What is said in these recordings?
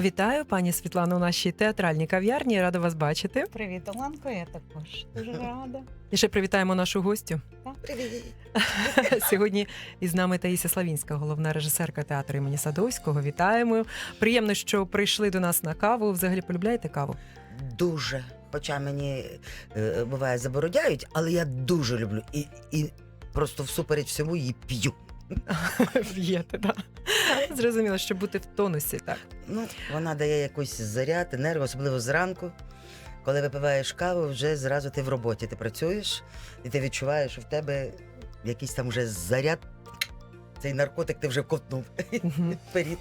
Вітаю, пані Світлано, у нашій театральній кав'ярні. Рада вас бачити. Привіт, Оленко, я також дуже рада. І ще привітаємо нашу гостю. Привіт. Сьогодні із нами Таїся Славінська, головна режисерка театру імені Садовського. Вітаємо. Приємно, що прийшли до нас на каву. Взагалі полюбляєте каву? Дуже. Хоча мені е, буває забородяють, але я дуже люблю і, і просто всупереч всьому її п'ю. П'єте, так. Зрозуміло, щоб бути в тонусі, так. Ну, вона дає якийсь заряд, енергію, особливо зранку. Коли випиваєш каву, вже зразу ти в роботі. Ти працюєш, і ти відчуваєш, що в тебе якийсь там вже заряд. Цей наркотик ти вже ковтнув Мгм. вперед.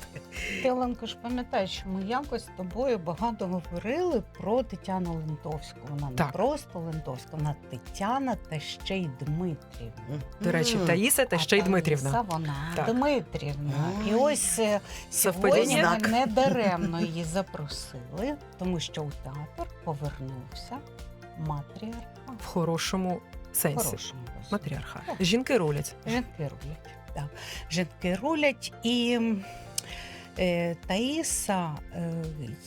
Ти, Оленко, ж пам'ятаєш, що ми якось з тобою багато говорили про Тетяну Лентовську. Вона Так. не просто Лентовська, вона Тетяна та ще й Дмитрівна. До речі. Таїса та ще й Дмитрівна. Таїса вона Так. Дмитрівна. І Ой. ось е, Совпадіння? сьогодні ми не даремно її запросили, тому що у театр повернувся матріарх. В хорошому сенсі. Хорошому розумі. Матріарха. Жінки рулять. Жінки рулять. Так. Жінки рулять і. Е, Таїса, е,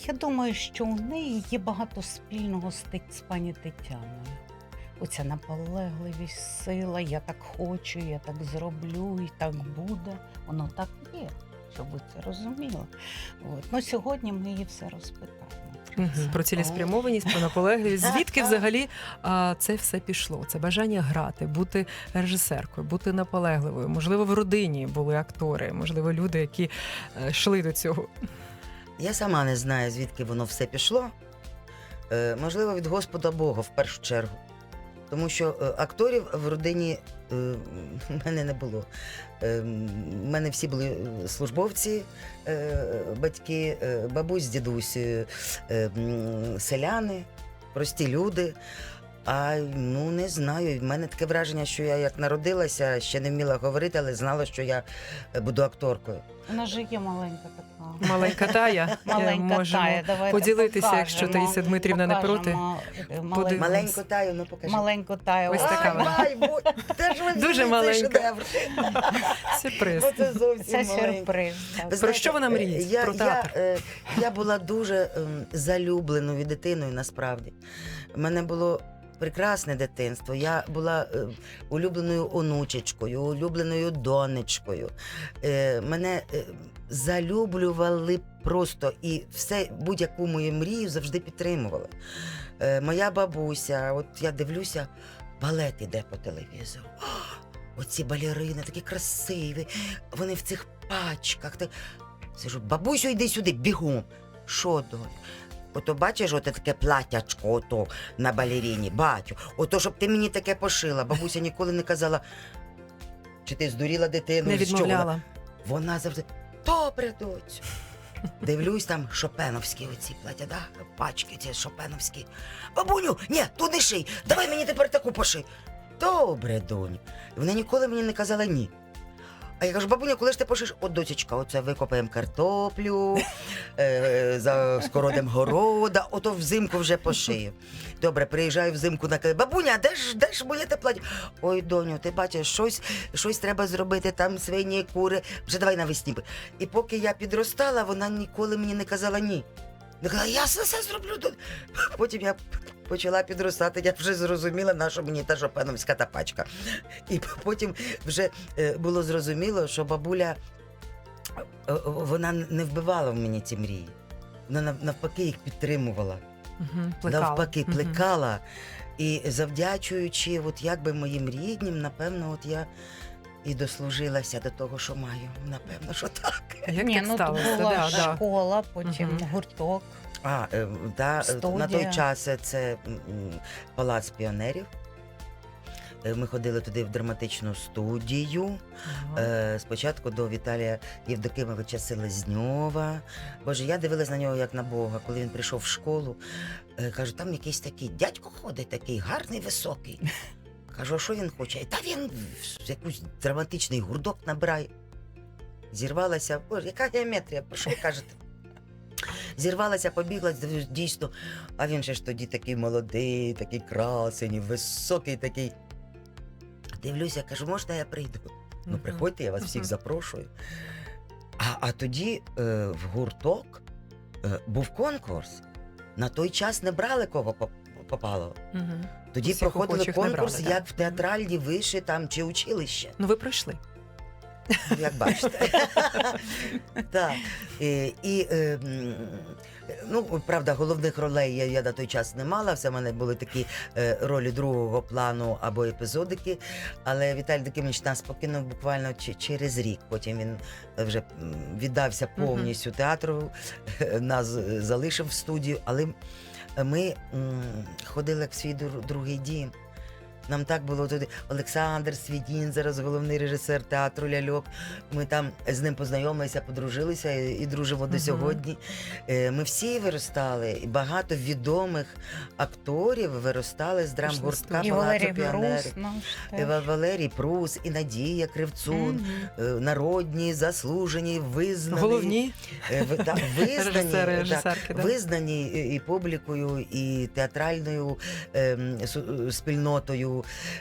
я думаю, що у неї є багато спільного з, пані Тетяною. Оця наполегливість, сила, я так хочу, я так зроблю, і так буде. Воно так є, щоб ви це розуміли. От. Ну, сьогодні ми її все розпитаємо. Про Мгм. Про цілеспрямованість, про наполегливість. Звідки взагалі а, це все пішло? Це бажання грати, бути режисеркою, бути наполегливою. Можливо, в родині були актори, можливо, люди, які е, йшли до цього. Я сама не знаю, звідки воно все пішло. Е, можливо, від Господа Бога в першу чергу. Тому що е, акторів в родині в мене не було. У мене всі були е, службовці, е, батьки, е, бабусь, дідусь, е, е, селяни, прості люди. А ну не знаю. В мене таке враження, що я як народилася, ще не вміла говорити, але знала, що я е, буду акторкою. Вона ж є маленька така. Маленька тая. е, Маленька можемо тая, давайте поділитися, якщо покажемо. Таїся Дмитрівна не проти. Е, маленьку, таю, ну покажи. маленьку таю. Ось така Ай, вона. ай, бо- де ж Дуже маленька. Сюрприз. Це зовсім Це сюрприз. Про що вона е, мріє? Я, Про театр? е, я була дуже ем, залюбленою дитиною, насправді. У мене було прекрасне дитинство. Я була е, улюбленою онучечкою, улюбленою донечкою. Е, мене е, залюблювали просто і все, будь-яку мою мрію завжди підтримували. Моя бабуся, от я дивлюся, балет іде по телевізору. Оці балерини такі красиві, вони в цих пачках. Сижу, бабусю, йди сюди, бігом. Що доль? Ото бачиш, оте таке платячко ото на балеріні, бачу. Ото, щоб ти мені таке пошила. Бабуся ніколи не казала, чи ти здуріла дитину, Не з чого вона?» відмовляла. Вона завжди добре, доцю. Дивлюсь там шопеновські оці плаття, да? пачки ці шопеновські. Бабуню, ні, ту не ший, давай мені тепер таку поший. Добре, доню. І вона ніколи мені не казала ні. А я кажу, бабуня, коли ж ти пошиш? От дочечка, оце викопаємо картоплю, е, за скородем города, ото взимку вже пошию. Добре, приїжджаю взимку на кали. Бабуня, де ж, де ж моє те плаття? Ой, доню, ти бачиш, щось, щось треба зробити, там свині, кури, вже давай навесні. І поки я підростала, вона ніколи мені не казала ні. Не казала, я все, все зроблю. доню». Потім я почала підростати, я вже зрозуміла, на що мені та шопеновська та пачка. І потім вже е, було зрозуміло, що бабуля е, е, вона не вбивала в мені ці мрії. Вона навпаки їх підтримувала, плекала. навпаки, плекала. І завдячуючи, от якби моїм ріднім, напевно, от я і дослужилася до того, що маю. Напевно, що так. Як Ні, так ну сталося? була Да, да. школа, потім Мгм. гурток. А, е, да, е, на той час це м, палац піонерів. Е, Ми ходили туди в драматичну студію. Ага. Е, спочатку до Віталія Євдокимовича Селезньова. Боже, я дивилась на нього як на Бога, коли він прийшов в школу. Е, кажу, там якийсь такий дядько ходить, такий гарний, високий. Кажу, а що він хоче? Та він якийсь драматичний гурдок набирає. Зірвалася, боже, яка геометрія, про що ви кажете? Зірвалася, побігла, дійсно. А він же ж тоді такий молодий, такий красень, високий такий. Дивлюся, кажу, можна я прийду? Ну, приходьте, я вас всіх запрошую. А, а тоді е, в гурток е, був конкурс. На той час не брали кого попало. Тоді Усіх проходили конкурс, брали, як в театральні виші там чи училище. Ну ви пройшли. Як бачите. так. І, і е, ну, правда, головних ролей я, я на той час не мала. Все в мене були такі е, ролі другого плану або епізодики. Але Віталій Дикимович нас покинув буквально через рік. Потім він вже віддався повністю театру, нас е, залишив в студію. Але ми м, ходили в свій дру- другий дім. Нам так було туди. Олександр Свідін, зараз головний режисер театру Ляльок. Ми там з ним познайомилися, подружилися і, і дружимо до сьогодні. Е, Ми всі виростали, і багато відомих акторів виростали з драмгуртка І Палацу Валерій піонерів. Ва- Валерій Прус, і Надія Кривцун, е, народні, заслужені, визнані. Головні Е, да, визнані, да, визнані і, і публікою, і театральною ем, спільнотою.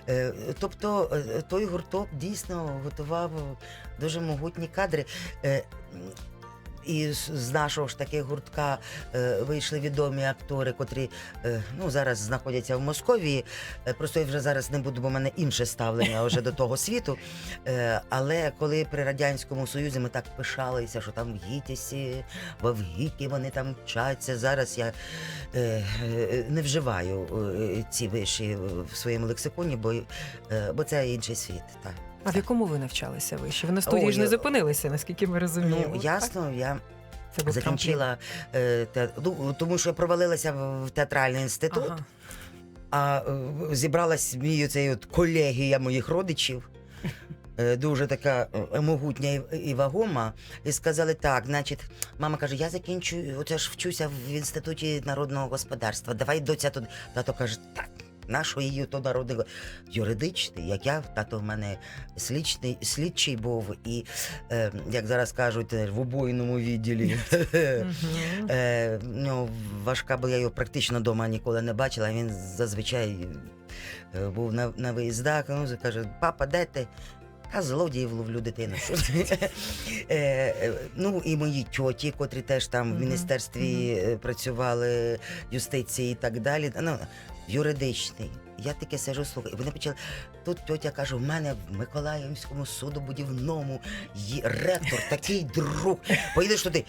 Е, тобто е, той гурток дійсно готував дуже могутні кадри. І з нашого ж таки гуртка е, вийшли відомі актори, котрі е, ну, зараз знаходяться в Московії. Е, просто я вже зараз не буду, бо в мене інше ставлення вже до того світу. Але коли при Радянському Союзі ми так пишалися, що там в Гітісі, в Авгікі вони там вчаться. Зараз я не вживаю ці виші в своєму лексиконі, бо, бо це інший світ. Так. А в якому ви навчалися вище? Ви на студії Ой, ж не я- зупинилися, наскільки ми розуміємо. Ну, ясно, я Це був закінчила е, те, ну, тому що я провалилася в в театральний інститут. Ага. А е, зібралась мій цей от колегія моїх родичів. е, Дуже така е, могутня і- і вагома, і сказали так, значить, мама каже, я закінчу, оце ж вчуся в інституті народного господарства. Давай доця туди. Тато каже, так, нашого її то народного юридичний, як я, тато в мене слідчий, слідчий був, і, е, як зараз кажуть, в обойному відділі. Е, ну, важка, бо я його практично вдома ніколи не бачила. Він зазвичай е, був на, на виїздах. Ну, каже, папа, де ти? А злодіїв ловлю дитину. Е, е, ну і мої тьоті, котрі теж там в міністерстві працювали, юстиції і так далі. Ну, юридичний. Я таке сижу, слухаю. І вони почали. Тут тьотя каже: в мене в Миколаївському судобудівному є ректор, такий друг. Поїдеш туди.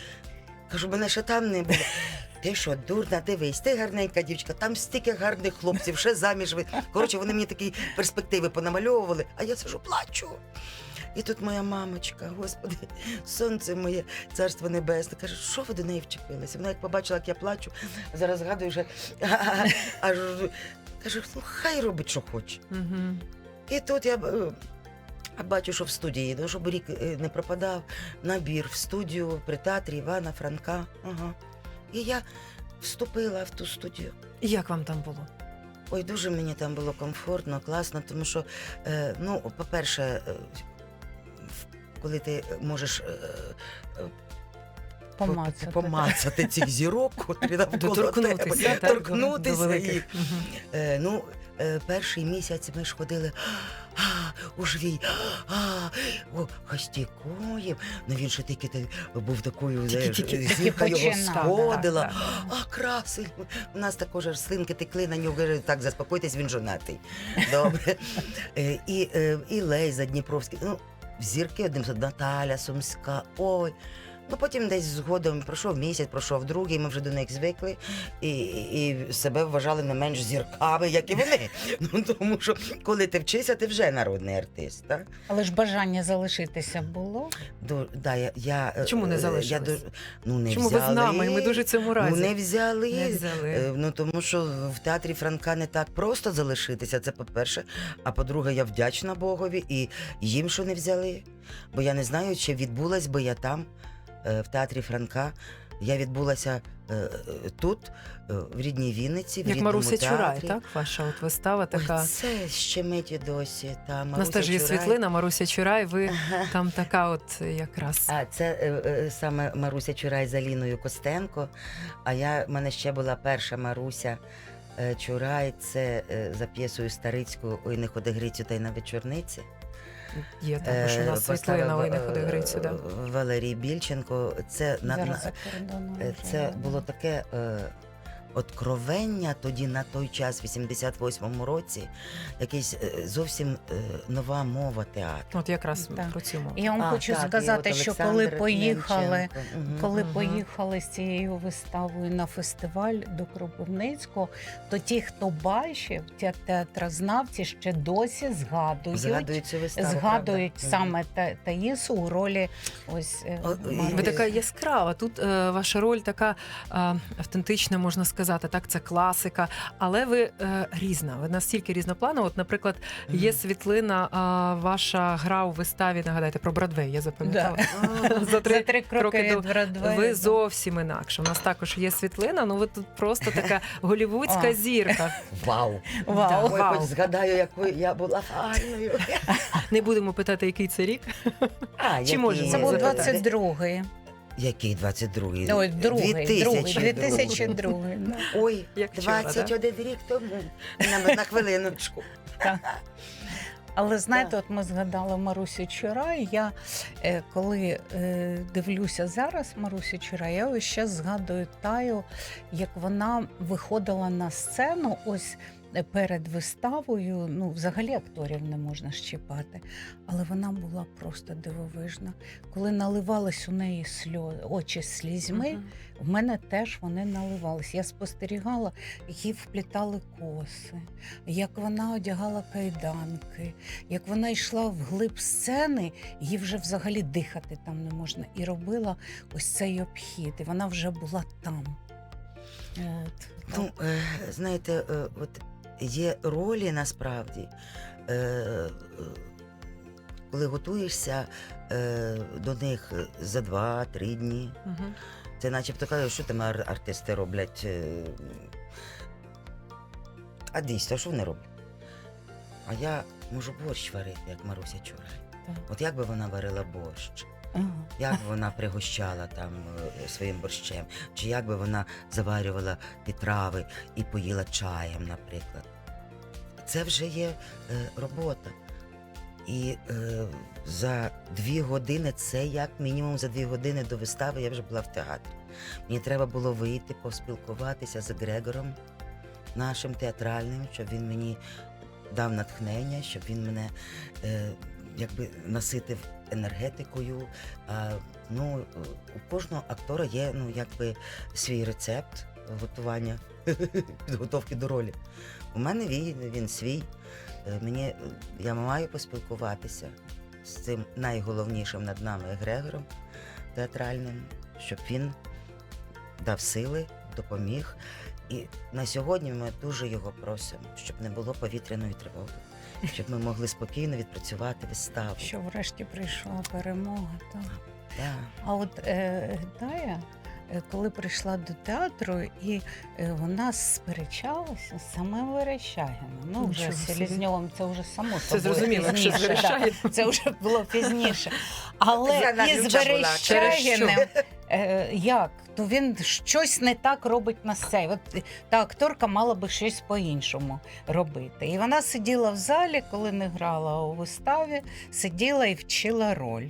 Кажу, мене ще там не було. Ти що, дурна, дивись, ти гарненька дівчинка, там стільки гарних хлопців, ще заміж ви. Коротше, вони мені такі перспективи понамальовували, а я сижу, плачу. І тут моя мамочка, господи, сонце моє, царство небесне, каже, що ви до неї вчепилися? Вона як побачила, як я плачу, зараз згадую вже аж каже, ну хай робить, що хоче. І тут я бачу, що в студії, ну, щоб рік е, не пропадав, набір в студію при театрі Івана Франка. Ага. І я вступила в ту студію. І Як вам там було? Ой, дуже мені там було комфортно, класно, тому що, е, ну, по-перше, е, коли ти можеш. е, е, Помацати. помацати цих зірок, котрі навколо тебе, так, торкнутися до великих. Е, ну, е, перший місяць ми ж ходили а, у він а, о, Хостікоєв. Ну він ще тільки був такою, Тільки-тільки. зірка його починав, сходила. А, красень. У нас також аж слинки текли на нього. Каже, Так, заспокойтесь, він жонатий. Добре. Е, І, е, і Лейза Дніпровський. Ну, зірки одним словом, Наталя Сумська. Ой. Ну, потім десь згодом пройшов місяць, пройшов другий, ми вже до них звикли і, і себе вважали не менш зірками, як і вони. Ну, тому що коли ти вчишся, ти вже народний артист. Так? Але ж бажання залишитися було. До, да, я, я, е, Чому не залишились? Я, ну, не Чому ви взяли. з нами? Ми дуже цьому раді. Ну, не взяли. Не взяли. Е, Ну тому що в театрі Франка не так просто залишитися. Це по-перше. А по-друге, я вдячна Богові і їм, що не взяли. Бо я не знаю, чи відбулась би я там, в театрі Франка. Я відбулася е, е, тут, е, в рідній Вінниці, в Як рідному Маруся Чурай, так? Ваша от вистава така. Ой, це щемить і досі. Та, У нас Маруся теж є Чурай. світлина, Маруся Чурай, ви там така от якраз. А це е, е, саме Маруся Чурай з Аліною Костенко. А я в мене ще була перша Маруся е, Чурай. Це е, за п'єсою Старицького Ой, не ходи Грицю та й на вечорниці. Є також у Е, нас світлина, поставив, ви не ходи е, да. Валерій Більченко. Це на, на за кордоном е, вже, це було таке. Откровення тоді на той час, в 88-му році, якась е, зовсім е, нова мова театру. От якраз Так. про цю мову. Я вам А, хочу так, сказати, що коли поїхали. Мгм. коли Мгм. поїхали з цією виставою на фестиваль до Кропивницького, то ті, хто бачив, ті театрознавці ще досі згадують. Згадують цю виставу. Згадують правда? саме Та- Таїсу у ролі ось е, О. Ви така яскрава. Тут е, ваша роль така е, автентична, можна сказати. Так, це класика, але ви е, різна. Ви настільки різнопланова. От, наприклад, є світлина, е, ваша гра у виставі. Нагадайте про Бродвей. Я запам'ятала. А, За три За три кроки кроки від до- Бродвею. Ви зовсім інакше. У нас також є світлина. Ну ви тут просто така голівудська зірка. Вау! Вау. Ой, Вау. хоч згадаю, якою я була файною. Не будемо питати, який це рік. А, Чи який можемо Це був 22-й. Який 22-й? Ой, другий, другий, 2002. 2002. да. Ой, Як вчора, 21 рік тому. На, на хвилиночку. Але знаєте, от ми згадали Марусю Чурай. Я е, коли е, дивлюся зараз Марусю Чурай, я ще згадую таю, як вона виходила на сцену. Ось перед виставою. Ну, взагалі акторів не можна щіпати, але вона була просто дивовижна. Коли наливались у неї сльози, очі слізьми. Мгм. В мене теж вони наливались. Я спостерігала, їй вплітали коси, як вона одягала кайданки, як вона йшла в глиб сцени, їй вже взагалі дихати там не можна. І робила ось цей обхід. І вона вже була там. От. Ну, е, знаєте, е, от є ролі насправді. Е, е, коли готуєшся е, до них за два-три дні, Мгм. це начебто кажуть, що там ар- артисти роблять. А дійсно, що вони роблять? А я можу борщ варити, як Маруся Чурай. От як би вона варила борщ? Ага. Як вона пригощала там е, своїм борщем, чи як би вона заварювала ті трави і поїла чаєм, наприклад. Це вже є е, робота. І е, за дві години, це як мінімум за дві години до вистави я вже була в театрі. Мені треба було вийти, поспілкуватися з Грегором, нашим театральним, щоб він мені дав натхнення, щоб він мене е, якби наситив енергетикою. А, ну, у кожного актора є ну, якби свій рецепт готування, підготовки до ролі. У мене він, він свій. Е, Мені, я маю поспілкуватися з цим найголовнішим над нами Грегором театральним, щоб він дав сили, допоміг. І на сьогодні ми дуже його просимо, щоб не було повітряної тривоги, щоб ми могли спокійно відпрацювати виставу. Що врешті прийшла перемога. Так. Да. А от е, Дая, е, коли прийшла до театру, і е, вона сперечалася з самим Верещагіном. Ну, вже Нічого з собі. Селізньовим це вже само Це зрозуміло, якщо пізніше, да. Це вже було пізніше. Але Зелена із люча була. Через що? Верещагіним, е, як? То він щось не так робить на сцені. От та акторка мала би щось по-іншому робити. І вона сиділа в залі, коли не грала у виставі, сиділа і вчила роль.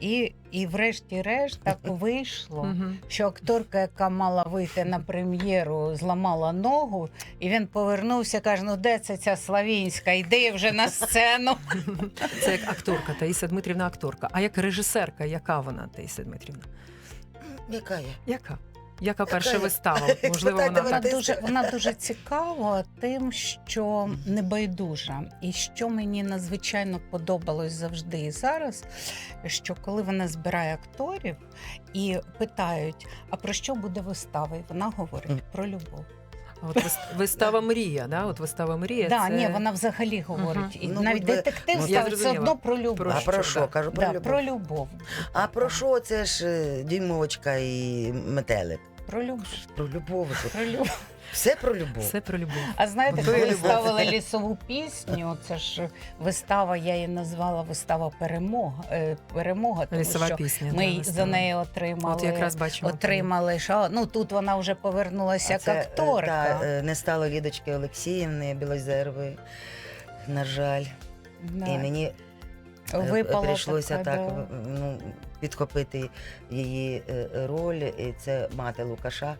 І, і врешті-решт так вийшло, що акторка, яка мала вийти на прем'єру, зламала ногу, і він повернувся, каже: ну де це ця Славінська? Йди вже на сцену. Це як акторка, Таїса Дмитрівна акторка. А як режисерка, яка вона, Таїса Дмитрівна? Яка є? Яка? Яка перша Яка? вистава? Можливо, вона Вона так. дуже, вона дуже цікава тим, що небайдужа, і що мені надзвичайно подобалось завжди і зараз, що коли вона збирає акторів і питають, а про що буде вистава? І вона говорить про любов. От вистава Мрія, да? От вистава Мрія. Да, це... ні, вона взагалі говорить. І Ну, навіть от ви- детектив ну, я ставить все зрозуміла. одно про любов. Про а що, про що? да. Кажу про Да, любов. про любов. А про що це ж е, дюймовочка і метелик? Про любов. Про любов. Про любов. Все про любов. Все про любов. А знаєте, і коли любов. ставили лісову пісню, це ж вистава, я її назвала вистава перемога. е, перемога тому Лісова що пісня. ми да, й вистава. за неї отримали. От якраз бачимо. Отримали ша. Ну тут вона вже повернулася як це, е, акторка. та, е, не стало Лідочки Олексіївни Білозервої, на жаль. Да. І мені е, Випала прийшлося така, так да. ну, підхопити її е, роль. І це мати Лукаша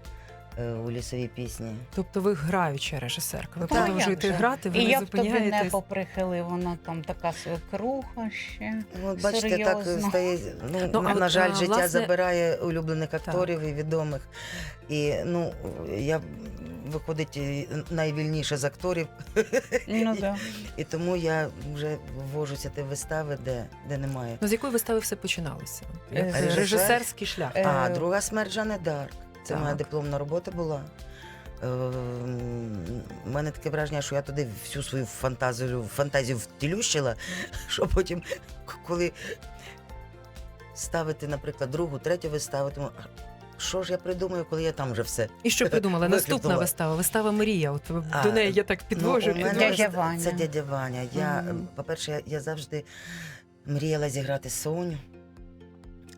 е, у лісовій пісні. Тобто ви граюча режисерка. Ви а як продовжуєте же? грати, ви І не як тобі зупиняєтесь. небо прихилив, вона там така свекруха ще. Ну, от бачите, так Серйозно. стає. Ну, Ну, а на, от, на жаль, а, життя власне- забирає улюблених акторів і відомих. І ну, я виходить і найвільніша з акторів, Ну да. і тому я вже ввожуся в вистави, де, де немає. Ну, з якої вистави все починалося? Е, Як режисер? Режисерський шлях. Е, А друга смерть Жанни Дарк. Це Так. моя дипломна робота була. Е, У мене таке враження, що я туди всю свою фантазію, фантазію втілющила, що потім, коли ставити, наприклад, другу, третю виставу, тому що ж я придумаю, коли я там вже все. І що придумали? Наступна вистава, вистава Мрія. От А, до неї я так підвожу. Ну, мене. Дядя це- Ваня. Це дядя Ваня. Я, Мгм. по-перше, я, я завжди мріяла зіграти Соню.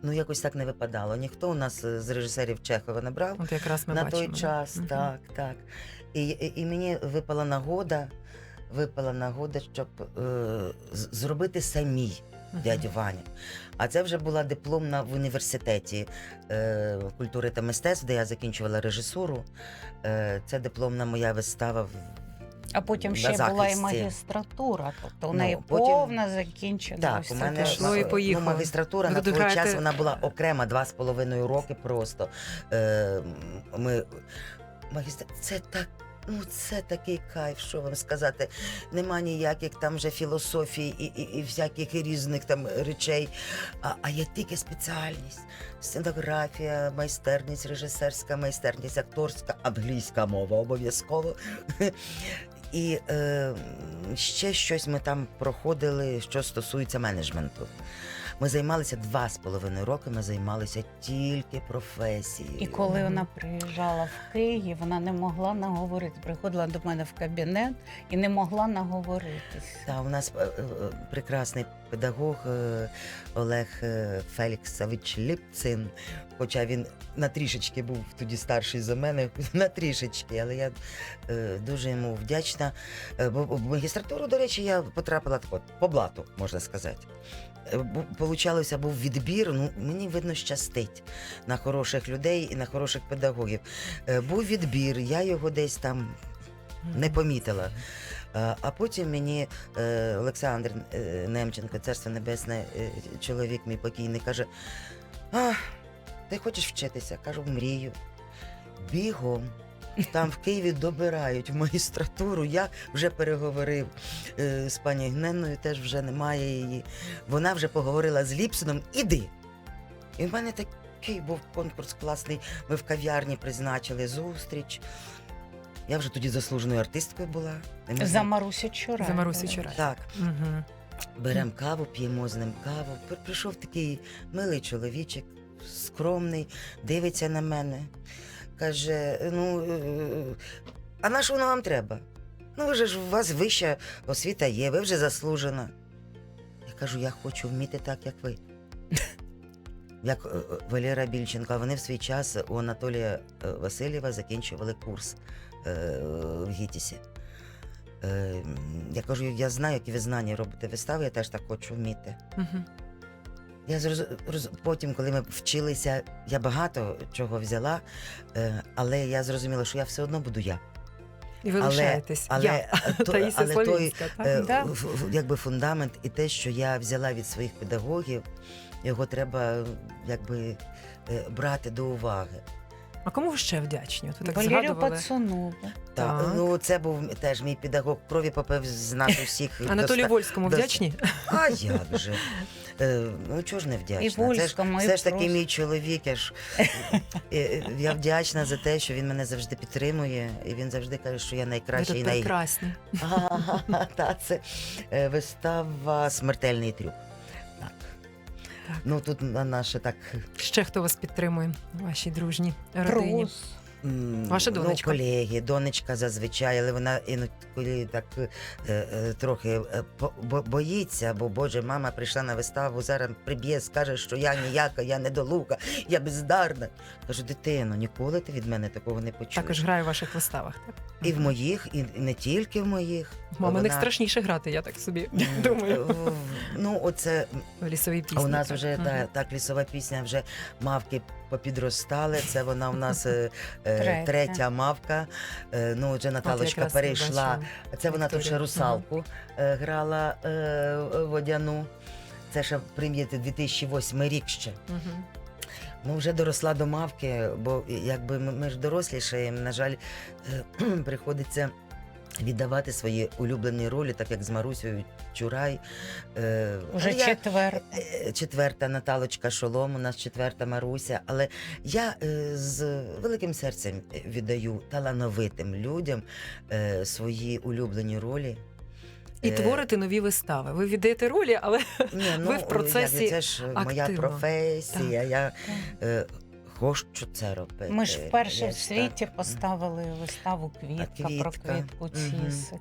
Ну, якось так не випадало. Ніхто у нас е, з режисерів Чехова не брав. От якраз ми на бачимо. той час, Мгм. так, так. І, і, і мені випала нагода, випала нагода, щоб е, зробити самій дядю Ваню. А це вже була дипломна в університеті е, культури та мистецтв, де я закінчувала режисуру. Е, це дипломна моя вистава. А потім на ще була і магістратура, тобто у Ну, неї потім- повна закінчена. Так, ось у мене пішло і ну, магістратура Ви на той граєте- час вона була окрема два з половиною роки просто. Е, ми, магістр... Це так. Ну, це такий кайф, що вам сказати. Нема ніяких там вже філософій і, і, і всяких різних там речей. А, а є тільки спеціальність: сценографія, майстерність, режисерська майстерність, акторська, англійська мова обов'язково. І е, ще щось ми там проходили, що стосується менеджменту. Ми займалися два з половиною роки, ми займалися тільки професією. І коли вона приїжджала в Київ, вона не могла наговорити. Приходила до мене в кабінет і не могла наговоритися. Та у нас е, е, прекрасний педагог е, Олег Феліксович Ліпцин. Хоча він на трішечки був тоді старший за мене, на трішечки, але я е, дуже йому вдячна. Е, бо в магістратуру, до речі, я потрапила так от, по блату, можна сказати. Е, бу- Получалося, був відбір. Ну, мені видно, щастить на хороших людей і на хороших педагогів. Е, Був відбір, я його десь там не помітила. А, а потім мені е, Олександр е, Немченко, царство небесне, е, чоловік мій покійний, каже: А, ти хочеш вчитися? Кажу, мрію. Бігом. Там в Києві добирають в магістратуру. Я вже переговорив е, з пані Гненною, теж вже немає її. Вона вже поговорила з Ліпсоном. Іди. І в мене такий був конкурс класний. Ми в кав'ярні призначили зустріч. Я вже тоді заслуженою артисткою була. Ми За Марусю Чурай. За Марусю Чурай. Так, Мгм. беремо каву, п'ємо з ним каву. Прийшов такий милий чоловічок, скромний, дивиться на мене. Каже: ну, е, а на що воно вам треба? Ну, ви ж у вас вища освіта є, ви вже заслужена. Я кажу, я хочу вміти так, як ви. Як е, Валера Більченко, вони в свій час у Анатолія е, Васильєва закінчували курс в ГІТІСі. Я кажу, я знаю, які ви знання робите вистави, я теж так хочу вміти. Мгм. Я зроз... роз- потім, коли ми вчилися, я багато чого взяла, е, але я зрозуміла, що я все одно буду я. І ви Але- лишаєтесь. Але, Я. то- Таїсія але той е, Да. якби фундамент і те, що я взяла від своїх педагогів, його треба якби е, брати до уваги. А кому ви ще вдячні? От ви так Валерію згадували. Пацанову. Так. Так. Ну, це був теж мій педагог крові попив з нас усіх. Анатолію доста- Вольському доста- вдячні? А як же? Е, ну чого ж не вдячна? І Вольському, це і ж, все ж таки просто. мій чоловік. Я, ж, е, я вдячна за те, що він мене завжди підтримує, і він завжди каже, що я Ви найкраща тут най... прекрасні. Ага, Та це е, вистава Смертельний трюк. Ну тут на наше так. Ще хто вас підтримує ваші дружні родині? Трус. М, Ваша донечка? Ну, колеги, донечка зазвичай, але вона інколи так е, е, трохи е, по- бо- боїться, бо Боже, мама прийшла на виставу, зараз приб'є, скаже, що я ніяка, я недолуга, я бездарна. Кажу, дитино, ніколи ти від мене такого не почуєш. Також грає в ваших виставах. Так? І в моїх, і не тільки в моїх. Маминих Вона- страшніше грати, я так собі М, думаю. Ну, оце В лісовій пісні. А у нас так. вже Мгм. та, так лісова пісня, вже мавки попідростали. Це вона у нас е, е, Третя. третя мавка. Е, ну, вже От Наталочка якраз перейшла. бачила. Це вона тут ще Вікторія. русалку е, грала е, водяну. Це ще прим'єте 2008 рік ще. Мгм. Ну, вже доросла до мавки, бо якби ми, ми ж дорослішаємо, на жаль, е, приходиться віддавати свої улюблені ролі, так як з Марусею Чурай. Е, Уже я- четверта. Е, Четверта Наталочка Шолом, у нас четверта Маруся. Але я е, з великим серцем віддаю талановитим людям е, свої улюблені ролі. І Е, творити нові вистави. Ви віддаєте ролі, але Ні, ви в процесі я, це ж моя активно. професія. Я е, хочу це робити. Ми ж вперше Я в світі так. поставили виставу Квітка, про квітку Мгм. Ціси.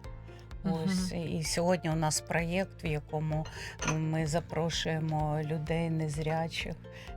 Ось і сьогодні у нас проєкт, в якому ми запрошуємо людей незрячих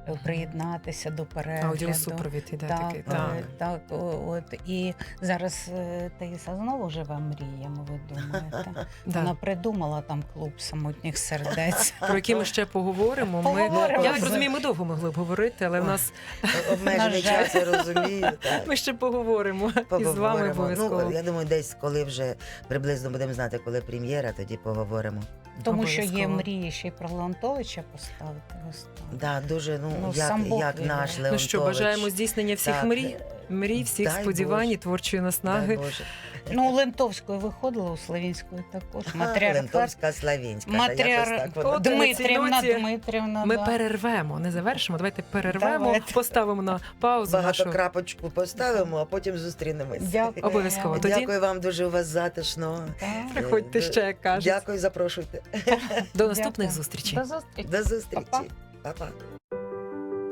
е, приєднатися до перегляду. аудіосупровід іде Так, такий. е, Так. так, о- от і зараз е, Таїса знову живе мріями. Ви думаєте? Вона придумала там клуб самотніх сердець. Про які ми ще поговоримо. Ми, Поговоримо. я так розумію, ми довго могли б говорити, але в нас Обмежений На жаль. час, я розумію. Так. ми ще поговоримо, і з вами Поговоримо. обов'язково. Ну, я думаю, десь коли вже приблизно будемо знати, коли прем'єра, тоді поговоримо. Тому що є Обов'язково. мрії ще й про Леонтовича поставити виставу. Да, дуже, ну, Ну, як, сам Бог як наш Ну що, бажаємо здійснення всіх Так, мрій, мрій, всіх дай сподівань і творчої дай наснаги. Боже. Ну, у Лентовської виходила, у Славінської також. Ага, Матріархат. Лентовська, Славінська. Матріар- так. От, Дмитрівна, ноті Дмитрівна. Ми да. перервемо, не завершимо. Давайте перервемо, Давайте. поставимо на паузу Багато нашу. крапочку поставимо, а потім зустрінемось. Дякую. Обов'язково. Тоді- Дякую вам дуже у вас затишно. Так. Приходьте Е, ще, як кажуть. Дякую, запрошуйте. До наступних Дякую. зустрічей. До зустрічі. До зустрічі. Па-па. Па-па.